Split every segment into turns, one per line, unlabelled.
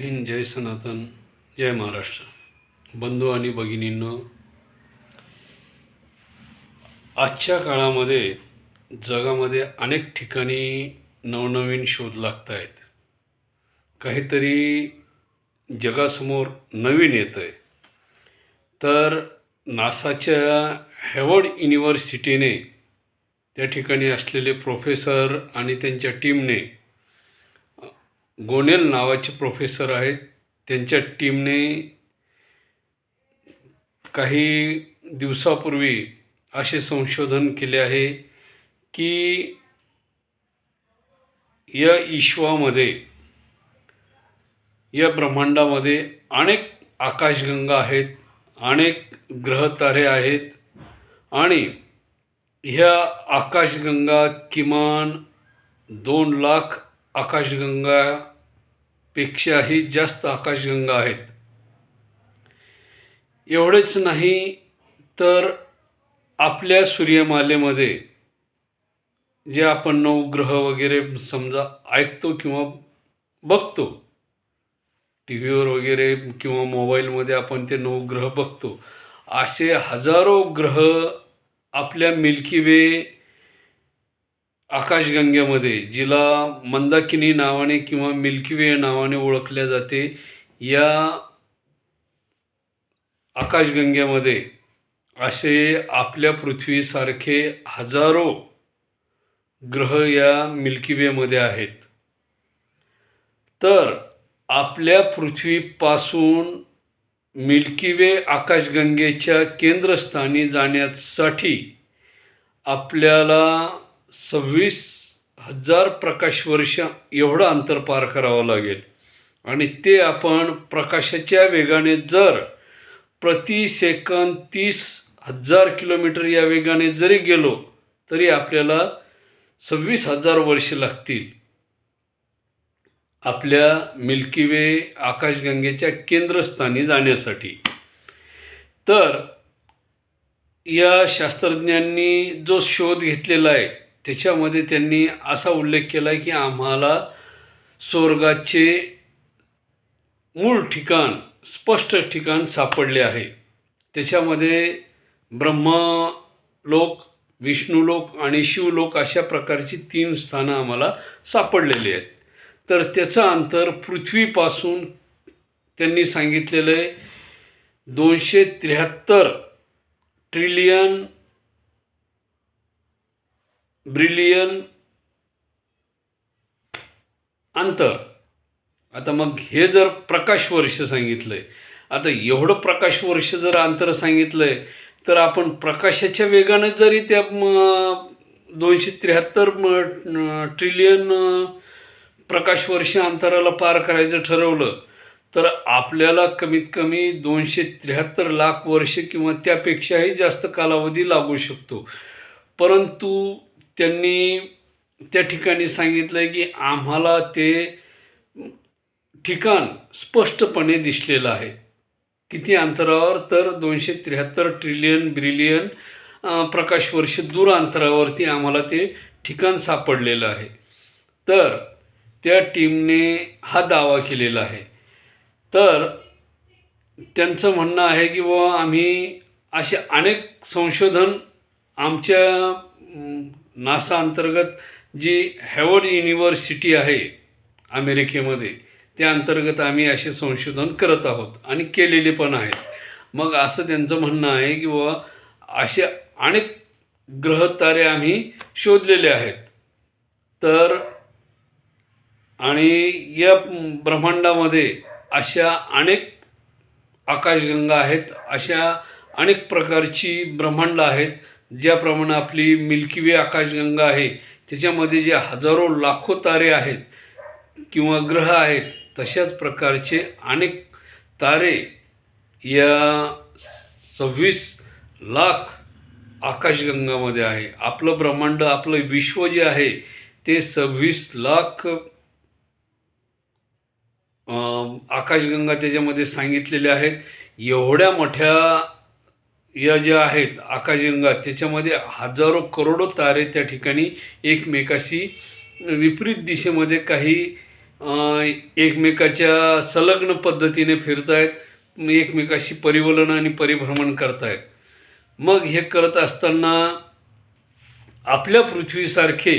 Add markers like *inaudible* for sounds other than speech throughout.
हिंद जय सनातन जय महाराष्ट्र. बंधू आणि भगिनींनो आजच्या काळामध्ये जगामध्ये अनेक ठिकाणी नवनवीन शोध लागत आहेत काहीतरी जगासमोर नवीन येतं आहे तर नासाच्या हॅवर्ड युनिव्हर्सिटीने त्या ठिकाणी असलेले प्रोफेसर आणि त्यांच्या टीमने गोनेल नावाचे प्रोफेसर आहेत. त्यांच्या टीमने काही दिवसापूर्वी असे संशोधन केले आहे की या ईश्वामध्ये या ब्रह्मांडामध्ये अनेक आकाशगंगा आहेत अनेक ग्रहतारे आहेत आणि ह्या आकाशगंगा किमान दोन लाख आकाशगंगा पेक्षाही जास्त आकाशगंगा आहेत. एवढेच नाही तर आपल्या सूर्यमालेमध्ये जे आपण नऊ ग्रह वगैरे समजा ऐकतो किंवा बघतो टी व्हीवर वगैरे किंवा मोबाईलमध्ये आपण ते नऊ ग्रह बघतो असे हजारो ग्रह आपल्या मिल्की वे आकाशगंगेमध्ये जिला मंदाकिनी नावाने किंवा मिल्की वे नावाने ओळखल्या जाते या आकाशगंगेमध्ये असे आपल्या पृथ्वीसारखे हजारो ग्रह या मिल्की वेमध्ये आहेत. तर आपल्या पृथ्वीपासून मिल्की वे आकाशगंगेच्या केंद्रस्थानी जाण्यासाठी आपल्याला सव्वीस हजार प्रकाश वर्ष एवढं अंतर पार करावं लागेल. आणि ते आपण प्रकाशाच्या वेगाने जर प्रति सेकंद तीस हजार किलोमीटर या वेगाने जरी गेलो तरी आपल्याला सव्वीस हजार वर्ष लागतील. आपल्या मिल्की वे आकाशगंगेच्या केंद्रस्थानी जाण्यासाठी. तर या शास्त्रज्ञांनी जो शोध घेतलेला आहे त्याच्यामध्ये त्यांनी असा उल्लेख केला आहे की आम्हाला स्वर्गाचे मूळ ठिकाण स्पष्ट ठिकाण सापडले आहे. त्याच्यामध्ये ब्रह्मलोक विष्णुलोक आणि शिवलोक अशा प्रकारची तीन स्थानं आम्हाला सापडलेली आहेत. तर त्याचं अंतर पृथ्वीपासून त्यांनी सांगितलेलं आहे दोनशे त्र्याहत्तर ट्रिलियन ब्रिलियन अंतर. आता मग हे जर प्रकाश वर्ष सांगितलं आहे आता एवढं प्रकाश वर्ष जर अंतर सांगितलं आहे तर आपण प्रकाशाच्या वेगानं जरी त्या दोनशे त्र्याहत्तर ट्रिलियन प्रकाश वर्ष अंतराला पार करायचं ठरवलं तर आपल्याला कमीत कमी दोनशे त्र्याहत्तर लाख वर्ष किंवा त्यापेक्षाही जास्त कालावधी लागू शकतो. परंतु त्यांनी त्या ठिकाणी सांगितलं आहे की आम्हाला ते ठिकाण स्पष्टपणे दिसलेलं आहे. किती अंतरावर? तर दोनशे त्र्याहत्तर ट्रिलियन ब्रिलियन प्रकाश वर्ष दूर अंतरावरती आम्हाला ते ठिकाण सापडलेलं आहे. तर त्या टीमने हा दावा केलेला आहे. तर त्यांचं म्हणणं आहे की बाबा आम्ही असे अनेक संशोधन आमच्या नासा अंतर्गत जी हॅवर्ड युनिव्हर्सिटी आहे अमेरिकेमध्ये त्या अंतर्गत आम्ही असे संशोधन करत आहोत आणि केलेले पण आहेत. मग असं त्यांचं म्हणणं आहे की बाबा असे अनेक ग्रहतारे आम्ही शोधलेले आहेत. तर आणि या ब्रह्मांडामध्ये अशा अनेक आकाशगंगा आहेत अशा अनेक प्रकारची ब्रह्मांड आहेत ज्याप्रमाणे आपली मिल्की वे आकाशगंगा आहे त्याच्यामध्ये जे हजारो लाखो तारे आहेत किंवा ग्रह आहेत तशाच प्रकारचे अनेक तारे या सव्वीस लाख आकाशगंगामध्ये आहे. आपलं ब्रह्मांड आपलं विश्व जे आहे ते सव्वीस लाख आकाशगंगा त्याच्यामध्ये सांगितलेले आहेत. एवढ्या मोठ्या या ज्या आहेत आकाशगंगा त्याच्यामध्ये हजारो करोडो तारे त्या ठिकाणी एकमेकाशी विपरीत दिशेमध्ये काही एकमेकाच्या संलग्न पद्धतीने फिरतायत एकमेकाशी परिवलन आणि परिभ्रमण करतायत. मग हे करत असताना आपल्या पृथ्वीसारखे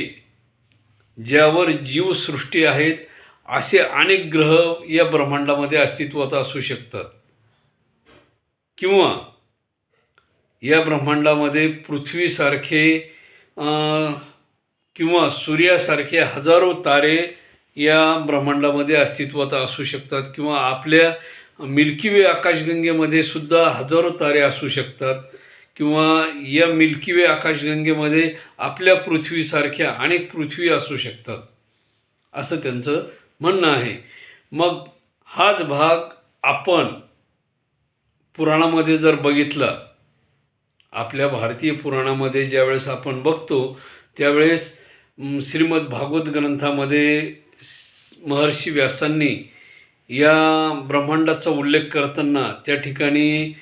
ज्यावर जीवसृष्टी आहेत असे अनेक ग्रह या ब्रह्मांडामध्ये अस्तित्वात असू शकतात. किंवा या ब्रह्मांडामध्ये पृथ्वीसारखे किंवा सूर्यासारखे हजारो तारे या ब्रह्मांडामध्ये अस्तित्वात असू शकतात किंवा आपल्या मिल्की वे आकाशगंगेमध्ये सुद्धा हजारो तारे असू शकतात किंवा या मिल्की वे आकाशगंगेमध्ये आपल्या पृथ्वीसारख्या अनेक पृथ्वी असू शकतात. असं त्यांचं म्हणणं आहे. मग हाच भाग आपण पुराणामध्ये जर बघितला आपल्या भारतीय पुराणामध्ये ज्यावेळेस आपण बघतो त्यावेळेस श्रीमद भागवत ग्रंथामध्ये महर्षी व्यासांनी या ब्रह्मांडाचा उल्लेख करताना त्या ठिकाणी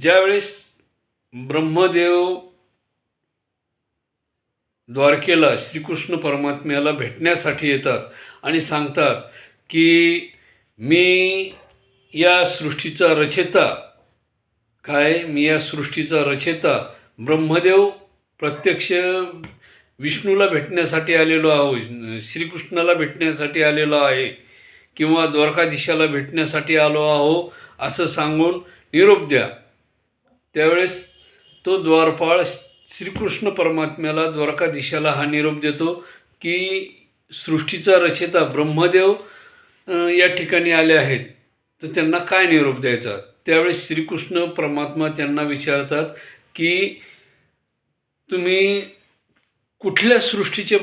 ज्यावेळेस ब्रह्मदेव द्वारकेला श्रीकृष्ण परमात्म्याला भेटण्यासाठी येतात आणि सांगतात की मी या सृष्टीचा रचेता काय मी या सृष्टीचा रचेता ब्रह्मदेव प्रत्यक्ष विष्णूला भेटण्यासाठी आलेलो आहो श्रीकृष्णाला भेटण्यासाठी आलेलो आहे किंवा द्वारकाधीशाला भेटण्यासाठी आलो आहो असं सांगून निरोप द्या. त्यावेळेस तो द्वारपाळ श्रीकृष्ण परमात्म्याला द्वारकाधीशाला हा निरोप देतो की सृष्टीचा रचेता ब्रह्मदेव या ठिकाणी आले आहेत. तर त्यांना काय निरोप द्यायचा? त्यावेळेस श्रीकृष्ण परमात्मा त्यांना विचारतात की तुम्ही कुठल्या सृष्टीचे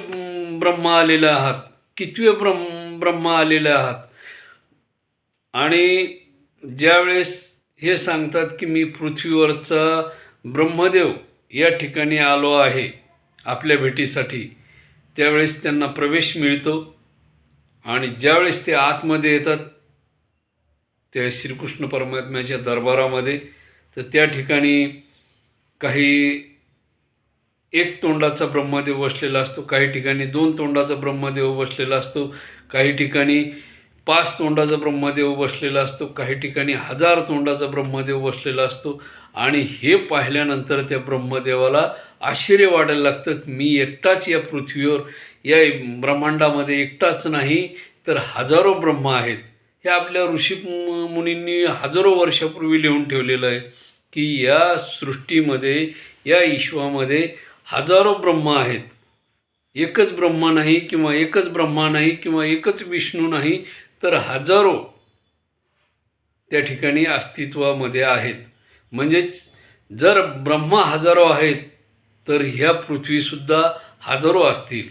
ब्रह्मा आलेले आहात? कितवे ब्रह्म ब्रह्मा आलेले आहात? आणि ज्यावेळेस हे सांगतात की मी पृथ्वीवरचा ब्रह्मदेव या ठिकाणी आलो आहे आपल्या भेटीसाठी त्यावेळेस त्यांना प्रवेश मिळतो. आणि ज्यावेळेस ते आतमध्ये येतात त्या श्रीकृष्ण परमात्म्याच्या दरबारामध्ये. तर त्या ठिकाणी काही एक तोंडाचा ब्रह्मदेव बसलेला असतो काही ठिकाणी दोन तोंडाचा ब्रह्मदेव बसलेला असतो काही ठिकाणी पाच तोंडाचा ब्रह्मदेव बसलेला असतो काही ठिकाणी हजार तोंडाचा ब्रह्मदेव बसलेला असतो. आणि हे पाहिल्यानंतर त्या ब्रह्मदेवाला आश्चर्य वाटायला लागतं मी एकटाच या पृथ्वीवर या ब्रह्मांडामध्ये एकटाच नाही तर हजारो ब्रह्म आहेत. हे आपल्या ऋषी मु- मुनींनी हजारो वर्षापूर्वी लिहून ठेवलेलं आहे की या सृष्टीमध्ये या ईश्वामध्ये हजारो ब्रह्म आहेत. एकच ब्रह्मा नाही किंवा एकच ब्रह्मा नाही किंवा एकच विष्णू नाही तर हजारो त्या ठिकाणी अस्तित्वामध्ये आहेत. म्हणजेच जर ब्रह्मा हजारो आहेत तर ह्या पृथ्वीसुद्धा हजारो असतील.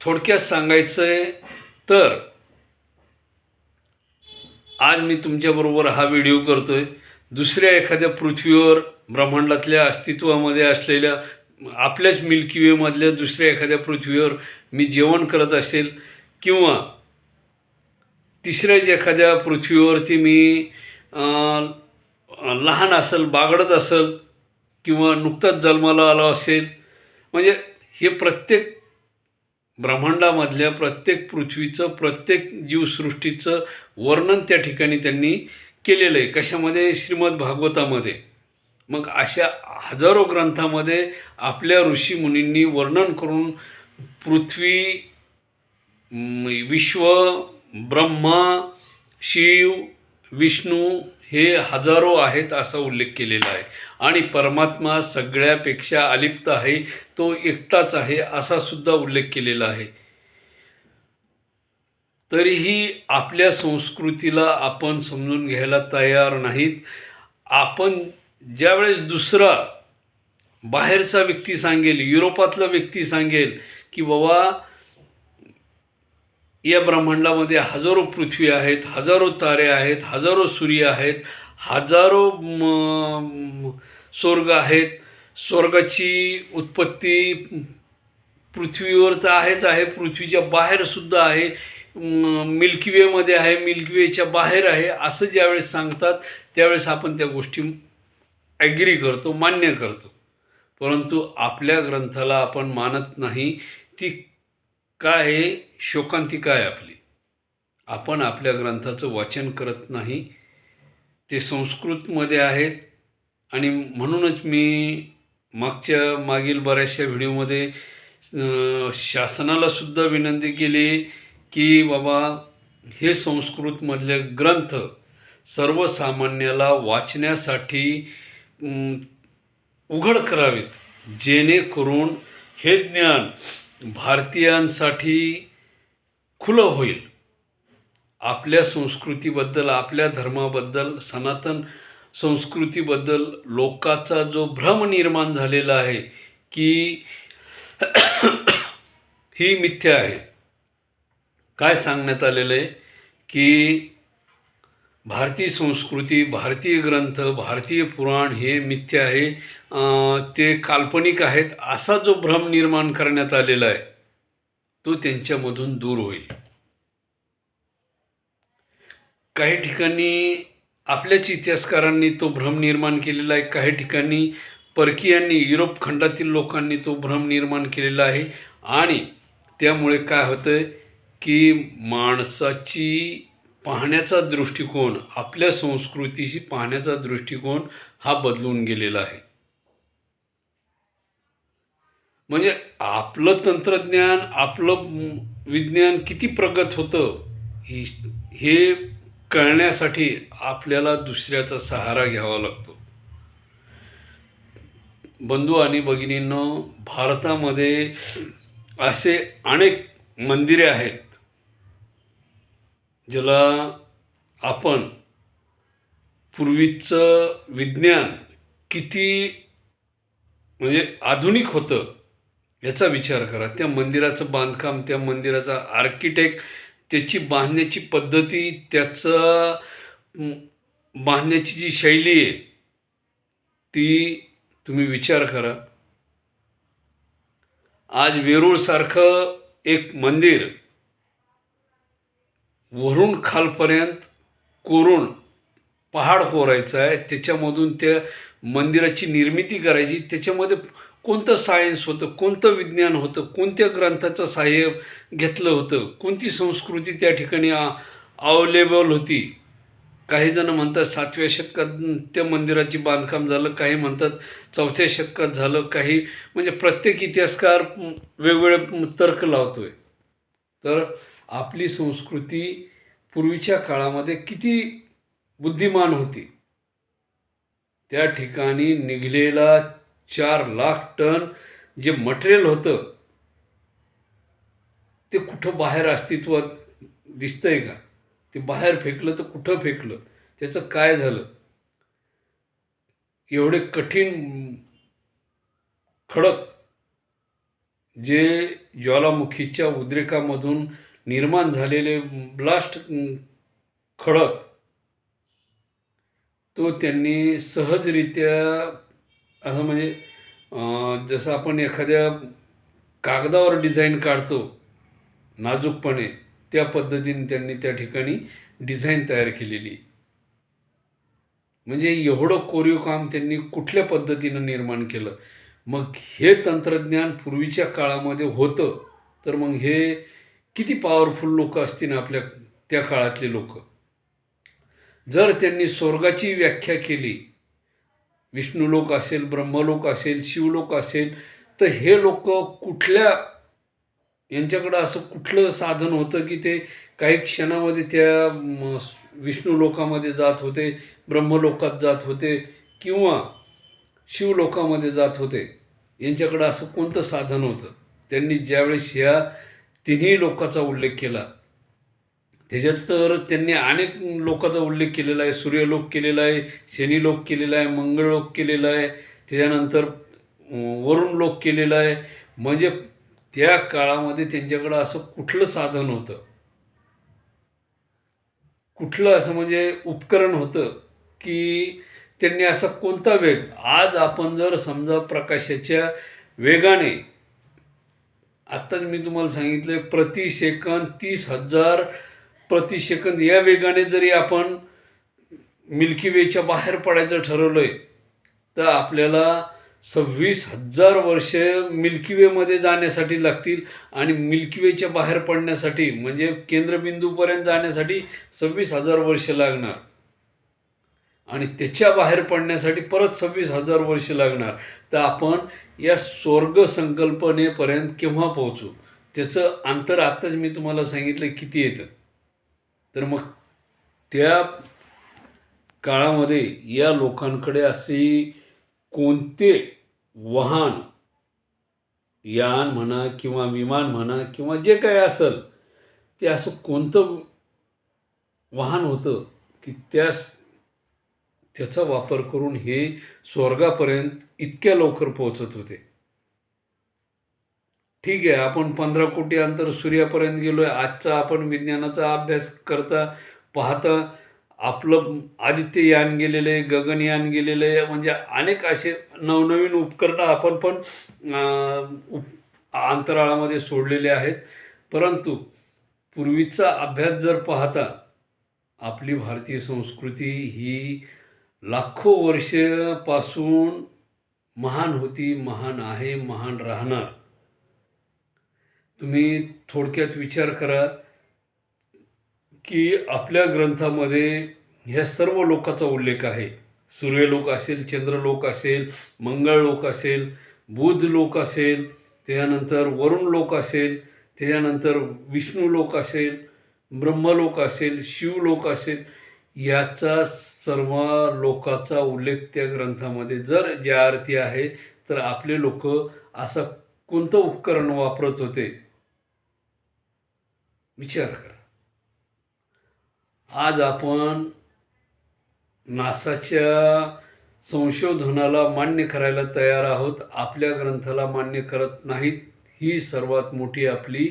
थोडक्यात सांगायचं आहे तर आज मी तुमच्याबरोबर हा व्हिडिओ करतो आहे दुसऱ्या एखाद्या पृथ्वीवर ब्रह्मांडातल्या अस्तित्वामध्ये असलेल्या आपल्याच मिल्की वेमधल्या दुसऱ्या एखाद्या पृथ्वीवर मी जेवण करत असेल किंवा तिसऱ्याच एखाद्या पृथ्वीवरती मी लहान असेल बागडत असेल किंवा नुकताच जन्माला आलो असेल म्हणजे हे प्रत्येक ब्रह्मांडामधल्या प्रत्येक पृथ्वीचं प्रत्येक जीवसृष्टीचं वर्णन त्या ठिकाणी त्यांनी केलेलं आहे. कशामध्ये? श्रीमद भागवतामध्ये. मग अशा हजारो ग्रंथामध्ये आपल्या ऋषीमुनींनी वर्णन करून पृथ्वी विश्व ब्रह्मा शिव विष्णू हे हजारो आहेत असा उल्लेख केलेला आहे. आणि परमात्मा सगळ्यापेक्षा अलिप्त आहे तो एकटाच आहे असा सुद्धा उल्लेख केलेला आहे. तरीही आपल्या संस्कृतीला आपण समजून घ्यायला तयार नाहीत. आपण ज्यावेळेस दुसरा बाहेरचा व्यक्ती सांगेल युरोपातला व्यक्ती सांगेल की बाबा या ब्रह्मांडामध्ये हजारो पृथ्वी आहेत हजारो तारे आहेत हजारो सूर्य आहेत हजारो स्वर्ग आहेत. स्वर्गाची उत्पत्ती पृथ्वीवर तर आहेच आहे पृथ्वीच्या बाहेरसुद्धा आहे. मिल्की वेमध्ये आहे मिल्की वेच्या बाहेर आहे असं ज्यावेळेस सांगतात त्यावेळेस आपण त्या गोष्टी ॲग्री करतो मान्य करतो. परंतु आपल्या ग्रंथाला आपण मानत नाही ती काय आहे? शोकांतिका आहे आपली? आपण आपल्या ग्रंथाचं वाचन करत नाही ते संस्कृतमध्ये आहेत. आणि म्हणूनच मी मागच्या मागील बऱ्याचशा व्हिडिओमध्ये शासनालासुद्धा विनंती केली की बाबा हे संस्कृतमधले ग्रंथ सर्वसामान्याला वाचण्यासाठी उघड करावेत. जेणेकरून हे ज्ञान भारतीयांसाठी खुलं होईल. आपल्या संस्कृतीबद्दल आपल्या धर्माबद्दल सनातन संस्कृतीबद्दल लोकाचा जो भ्रम निर्माण झालेला आहे की *coughs* ही मिथ्या आहे. काय सांगण्यात आलेलं आहे? की भारतीय संस्कृती भारतीय ग्रंथ भारतीय पुराण हे मिथ्य आहे. ते काल्पनिक आहेत. असा जो भ्रम निर्माण करण्यात आलेला आहे तो त्यांच्यामधून दूर होईल. काही ठिकाणी आपल्याच इतिहासकारांनी तो भ्रम निर्माण केलेला आहे. काही ठिकाणी परकीयांनी युरोप खंडातील लोकांनी तो भ्रम निर्माण केलेला आहे. आणि त्यामुळे काय होतं आहे की माणसाची पाहण्याचा दृष्टिकोन आपल्या संस्कृतीशी पाहण्याचा दृष्टिकोन हा बदलून गेलेला आहे. म्हणजे आपलं तंत्रज्ञान आपलं विज्ञान किती प्रगत होतं ही हे कळण्यासाठी आपल्याला दुसऱ्याचा सहारा घ्यावा लागतो. बंधू आणि भगिनींनो भारतामध्ये असे अनेक मंदिरे आहेत ज्याला आपण पूर्वीचं विज्ञान किती म्हणजे आधुनिक होतं याचा विचार करा. त्या मंदिराचं बांधकाम त्या मंदिराचा आर्किटेक्ट त्याची बांधण्याची पद्धती त्याचं बांधण्याची जी शैली आहे ती तुम्ही विचार करा. आज वेरूळसारखं एक मंदिर वरून खालपर्यंत कोरून पहाड कोरायचं आहे. त्याच्यामधून त्या मंदिराची निर्मिती करायची. त्याच्यामध्ये कोणतं सायन्स होतं कोणतं विज्ञान होतं कोणत्या ग्रंथाचं सहाय्य घेतलं होतं कोणती संस्कृती त्या ठिकाणी अवेलेबल होती? काही जण म्हणतात सातव्या शतकात त्या मंदिराची बांधकाम झालं काही म्हणतात चौथ्या शतकात झालं काही म्हणजे प्रत्येक इतिहासकार वेगवेगळे तर्क लावतो आहे तर आपली संस्कृती पूर्वीच्या काळामध्ये किती बुद्धिमान होती. त्या ठिकाणी निघलेला चार लाख टन जे मटेरियल होतं ते कुठं बाहेर अस्तित्वात दिसतंय का? ते बाहेर फेकलं तर कुठं फेकलं? त्याचं काय झालं? एवढे कठीण खडक जे ज्वालामुखीच्या उद्रेकामधून निर्माण झालेले ब्लास्ट खडक तो त्यांनी सहजरित्या असं म्हणजे जसं आपण एखाद्या कागदावर डिझाईन काढतो नाजूकपणे त्या पद्धतीने त्यांनी त्या ठिकाणी डिझाईन तयार केलेली. म्हणजे एवढं कोरीव काम त्यांनी कुठल्या पद्धतीनं निर्माण केलं? मग हे तंत्रज्ञान पूर्वीच्या काळामध्ये होतं तर मग हे किती पॉवरफुल लोक असतील आपल्या त्या काळातले लोक? जर त्यांनी स्वर्गाची व्याख्या केली विष्णुलोक असेल ब्रह्मलोक असेल शिवलोक असेल तर हे लोक कुठल्या यांच्याकडं असं कुठलं साधन होतं की ते काही क्षणामध्ये त्या म, विष्णुलोकामध्ये जात होते ब्रह्मलोकात जात होते किंवा शिवलोकामध्ये जात होते? यांच्याकडं असं कोणतं साधन होतं? त्यांनी ज्यावेळेस ह्या तिन्ही लोकाचा उल्लेख केला. त्याच्यात तर त्यांनी अनेक लोकांचा उल्लेख केलेला आहे. सूर्यलोक केलेला आहे शनीलोक केलेला आहे मंगळलोक केलेला आहे. त्याच्यानंतर वरुण लोक केलेला आहे. म्हणजे त्या काळामध्ये त्यांच्याकडं असं कुठलं साधन होतं? कुठलं असं म्हणजे उपकरण होतं की त्यांनी असा कोणता वेग? आज आपण जर समजा प्रकाशाच्या वेगाने आत्ताच मी तुम्हाला सांगितलं प्रति सेकंद तीस हजार प्रति सेकंद. या वेगाने जरी आपण मिल्की वेच्या बाहेर पडायचं ठरवलं आहे तर आपल्याला सव्वीस हजार वर्ष मिल्की वेमध्ये जाण्यासाठी लागतील आणि मिल्की वेच्या बाहेर पडण्यासाठी म्हणजे केंद्रबिंदूपर्यंत जाण्यासाठी सव्वीस हजार वर्ष लागणार. आणि त्याच्या बाहेर पडण्यासाठी परत सव्वीस हजार वर्ष लागणार. तर आपण या स्वर्ग संकल्पनेपर्यंत केव्हा पोहोचू? त्याचं अंतर आत्ताच मी तुम्हाला सांगितलं किती येतं? तर मग त्या काळामध्ये या लोकांकडे असे कोणते वाहन यान म्हणा किंवा विमान म्हणा किंवा जे काही असेल ते असं कोणतं वाहन होतं की त्या त्याचा वापर करून हे स्वर्गापर्यंत इतक्या लवकर पोहोचत होते. ठीक आहे आपण पंधरा कोटी अंतर सूर्यापर्यंत गेलोय. आजचा आपण विज्ञानाचा अभ्यास करता पाहता आपलं आदित्य यान गेलेलं आहे गगनयान गेलेलं आहे म्हणजे अनेक असे नवनवीन उपकरणं आपण पण उप अंतराळामध्ये सोडलेले आहेत. परंतु पूर्वीचा अभ्यास जर पाहता आपली भारतीय संस्कृती ही लाखो वर्षापासून महान होती महान आहे महान राहणार. तुम्ही थोडक्यात विचार करा की आपल्या ग्रंथामध्ये ह्या सर्व लोकाचा उल्लेख आहे. सूर्यलोक असेल चंद्रलोक असेल मंगळ लोक असेल बुध लोक असेल त्यानंतर वरुण लोक असेल त्याच्यानंतर विष्णू लोक असेल ब्रह्मलोक असेल शिवलोक असेल याचा सर्व लोकाचा उल्लेख त्या ग्रंथामध्ये. जर ज्या अर्थी आहे तर आपले लोक असं कोणतं उपकरण वापरत होते? विचार करा. आज आपण नासाच्या संशोधनाला मान्य करायला तयार आहोत. आपल्या ग्रंथाला मान्य करत नाहीत. ही सर्वात मोठी आपली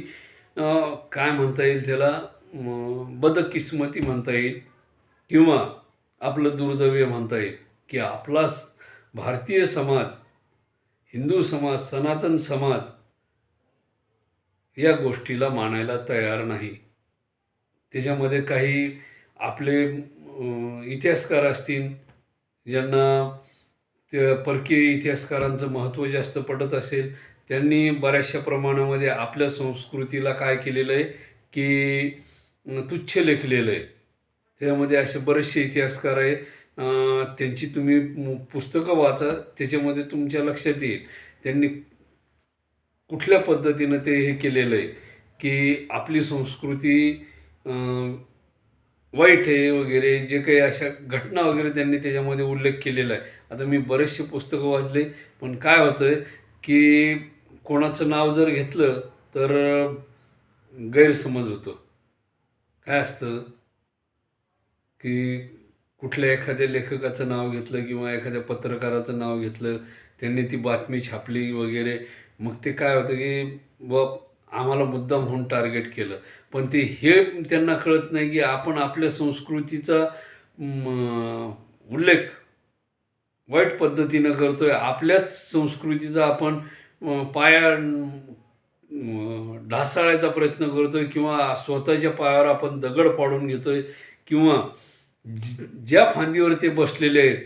काय म्हणता येईल त्याला? बदकिस्मती म्हणता येईल. किंवा आपलं दुर्दैव्य म्हणता येईल की आपला भारतीय समाज हिंदू समाज सनातन समाज या गोष्टीला मानायला तयार नाही. त्याच्यामध्ये काही आपले इतिहासकार असतील ज्यांना त्या परकीय इतिहासकारांचं महत्त्व जास्त पडत असेल त्यांनी बऱ्याचशा प्रमाणामध्ये आपल्या संस्कृतीला काय केलेलं आहे की तुच्छ लेखलेलं आहे. त्याच्यामध्ये असे बरेचसे इतिहासकार आहे त्यांची तुम्ही पुस्तकं वाचा त्याच्यामध्ये तुमच्या लक्षात येईल. त्यांनी कुठल्या पद्धतीनं ते हे केलेलं आहे की आपली संस्कृती वाईट आहे वगैरे जे काही अशा घटना वगैरे त्यांनी त्याच्यामध्ये उल्लेख केलेला आहे. आता मी बरेचसे पुस्तकं वाचले पण काय होतं आहे की कोणाचं नाव जर घेतलं तर गैरसमज होतो. काय असतं? की कुठल्या एखाद्या लेखकाचं नाव घेतलं किंवा एखाद्या पत्रकाराचं नाव घेतलं त्यांनी ती बातमी छापली वगैरे मग ते काय होतं की ब आम्हाला मुद्दाम म्हणून टार्गेट केलं. पण ते हे त्यांना कळत नाही की आपण आपल्या संस्कृतीचा उल्लेख वाईट पद्धतीनं करतो आहे आपल्याच संस्कृतीचा आपण पाया ढासाळायचा प्रयत्न करतो आहे किंवा स्वतःच्या पायावर आपण दगड पाडून आहे किंवा ज्या फांदीवर ते बसलेले आहेत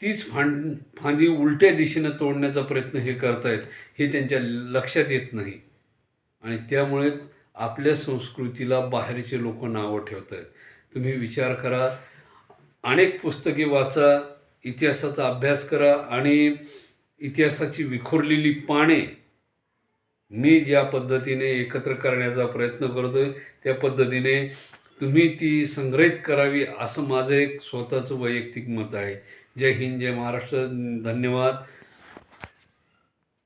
तीच फांद फांदी उलट्या दिशेनं तोडण्याचा प्रयत्न हे करतायत हे त्यांच्या लक्षात येत नाही. आणि त्यामुळे आपल्या संस्कृतीला बाहेरचे लोक नावं ठेवत आहेत तुम्ही विचार करा अनेक पुस्तके वाचा इतिहासाचा अभ्यास करा आणि इतिहासाची विखुरलेली पाने मी ज्या पद्धतीने एकत्र करण्याचा प्रयत्न करतोय त्या पद्धतीने तुम्ही ती संग्रहित करावी असं माझं एक स्वतःचं वैयक्तिक मत आहे. जय हिंद जय महाराष्ट्र धन्यवाद.